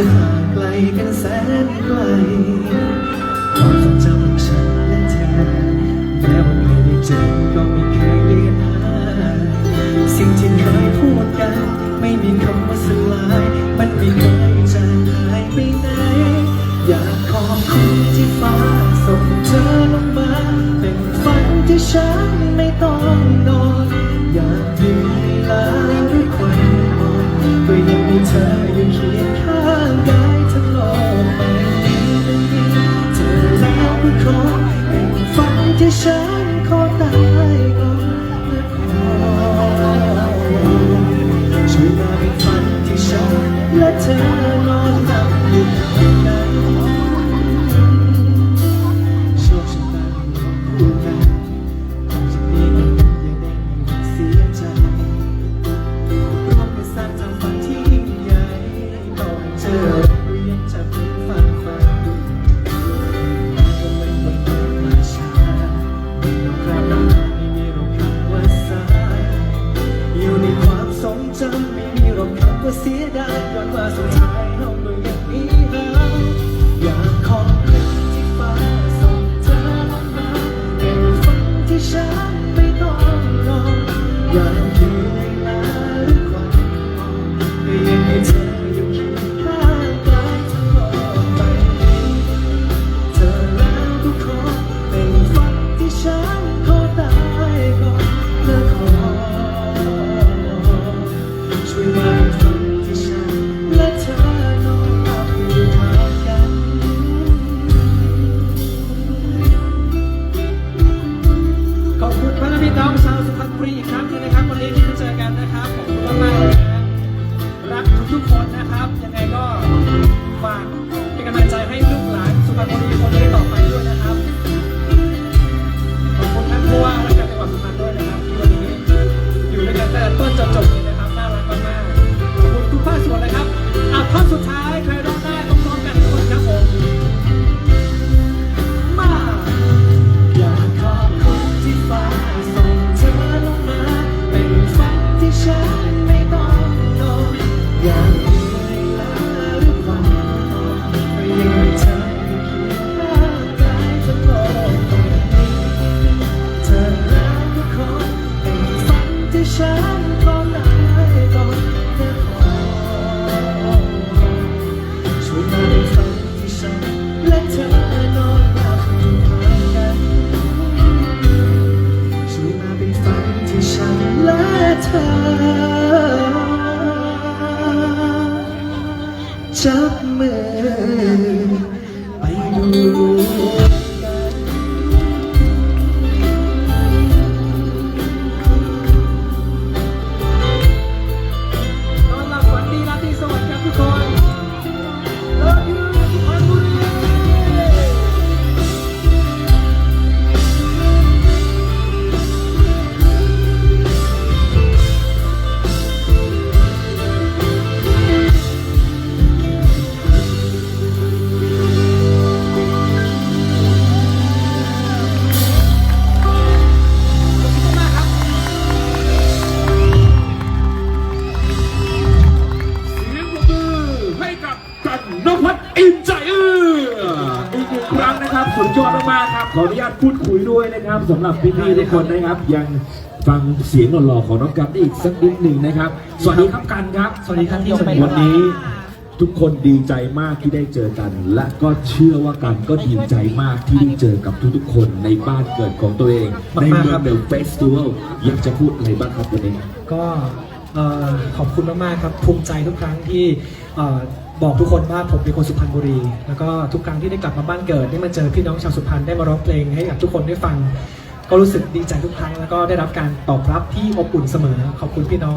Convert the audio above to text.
จะห่างไกลกันแสนไกล นนะครับ ยังไงก็ฝากเป็นกำลังใจให้ลูกหลานสุพรรณบุรีคนนี้ต่อไปด้วยนะครับ ขอบคุณท่านผู้ว่า จับมือ ไปดู นนภัทรอินใจเอื้ออีกหนึ่งครั้งนะครับสุดยอดมากๆครับขออนุญาตพูดคุยด้วยนะครับสำหรับพี่ๆทุกคนนะครับ ยังฟังเสียงหล่อๆของน้องกันได้อีกสักนิดหนึ่งนะครับ สวัสดีครับกันครับสวัสดีครับพี่วันนี้ ทุกคนดีใจมากที่ได้เจอกัน และก็เชื่อว่ากันก็ดีใจมากที่ได้เจอกับทุกๆ คนในบ้านเกิดของตัวเอง ในเมืองเดอะเฟสติวัลอยากจะพูดอะไรบ้างครับวันนี้ก็เอ่อขอบคุณมากๆครับภูมิใจทุกครั้งที่เอ่อ บอกทุกคนว่าผมเป็นคนสุพรรณบุรี แล้วก็ทุกครั้งที่ได้กลับมาบ้านเกิดได้มาเจอพี่น้องชาวสุพรรณได้มาร้องเพลงให้กับทุกคนได้ฟัง ก็รู้สึกดีใจทุกครั้ง แล้วก็ได้รับการตอบรับที่อบอุ่นเสมอขอบคุณพี่น้องที่